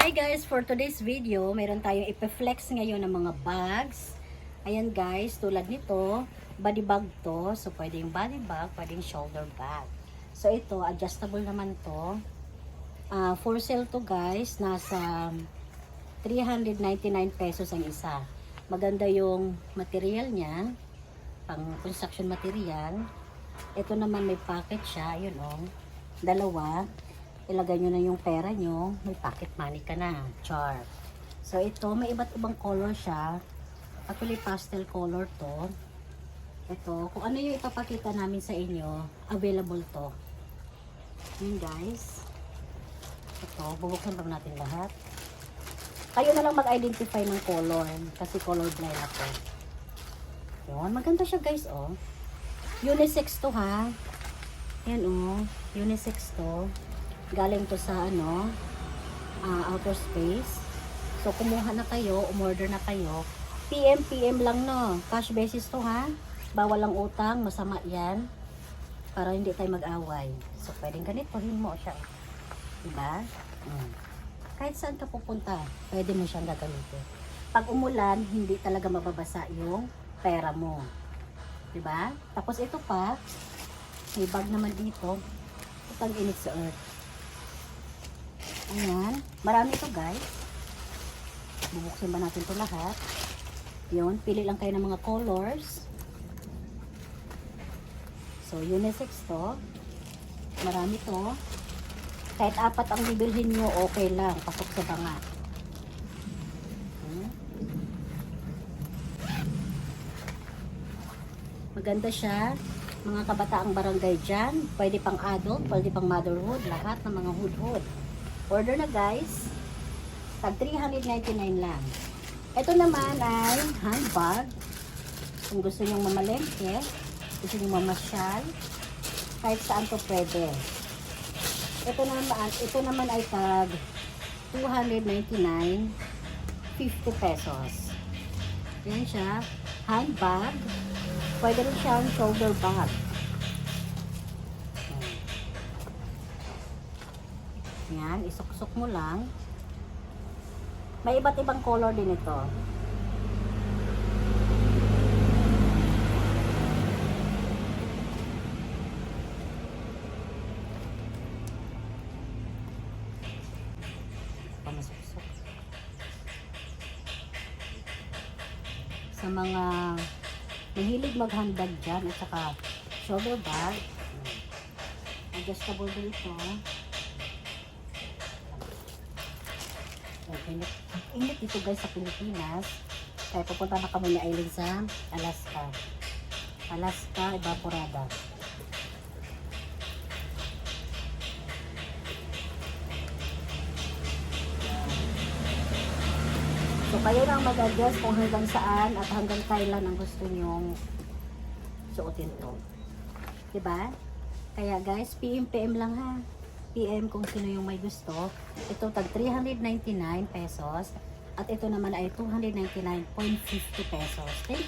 Hi guys, for today's video, meron tayong ipa-flex ngayon ng mga bags. Ayan guys, tulad nito, body bag to. So pwedeng body bag, pwedeng shoulder bag. So ito, adjustable naman to. Ah, for sale to guys, nasa 399 pesos ang isa. Maganda yung material niya, pang construction material. Ito naman may pocket siya, yun oh. Dalawa. Ilagay nyo na yung pera nyo, may pocket money ka na. Char. So ito, may iba't ibang color siya. Actually, pastel color to. Ito, kung ano yung ipapakita namin sa inyo, available to. Yun guys. Ito, bubuksan lang natin lahat. Kayo na lang mag-identify ng color. Kasi color blind ako. Yun, maganda siya guys, oh. Unisex to ha. Yan oh, unisex to. Galing to sa ano, ah, outer space. So kumuha na kayo, umorder na kayo. PM PM lang no. Cash basis to ha. Bawal ang utang, masama 'yan. Para hindi tayo mag-away. So pwedeng ganitohin mo siya. Diba? Mm. Kahit saan ka pupunta, pwede mo siyang gagamitin. Pag umulan, hindi talaga mababasa yung pera mo. Diba? Tapos ito pa, may bag naman dito. Ito init sa earth. Ayan. Marami ito guys. Bubuksin ba natin ito lahat? Yun. Pili lang kayo ng mga colors. So, unisex to. Marami to. Kahit apat ang bibilhin nyo, okay lang. Pasok sa banga. Maganda siya. Mga kabataang barangay dyan. Pwede pang adult, pwede pang motherhood. Lahat ng mga hood-hood. Order na guys. Tag 399 lang. Ito naman ay handbag. Kung gusto nyong mamalengke, gusto nyong mamasyal, kahit saan to pwede. Ito naman, ito naman ay tag 299 50 pesos. Yan siya. Handbag. Pwede rin siyang shoulder bag. Yan, isuksok mo lang. May iba't ibang color din ito. Pamasuksok. Sa mga mahilig maghandbag dyan at saka shoulder bag, adjustable din ito. Okay, init, init dito guys sa Pilipinas. Kaya pupunta na kami ni Aileen sa Alaska. Alaska Evaporada. So kayo lang mag-adjust kung hanggang saan at hanggang kailan ang gusto nyong suotin to. 'Di ba? Kaya guys, PM PM lang ha. PM kung sino yung may gusto. Ito tag 399 pesos at ito naman ay 299.50 pesos. Thank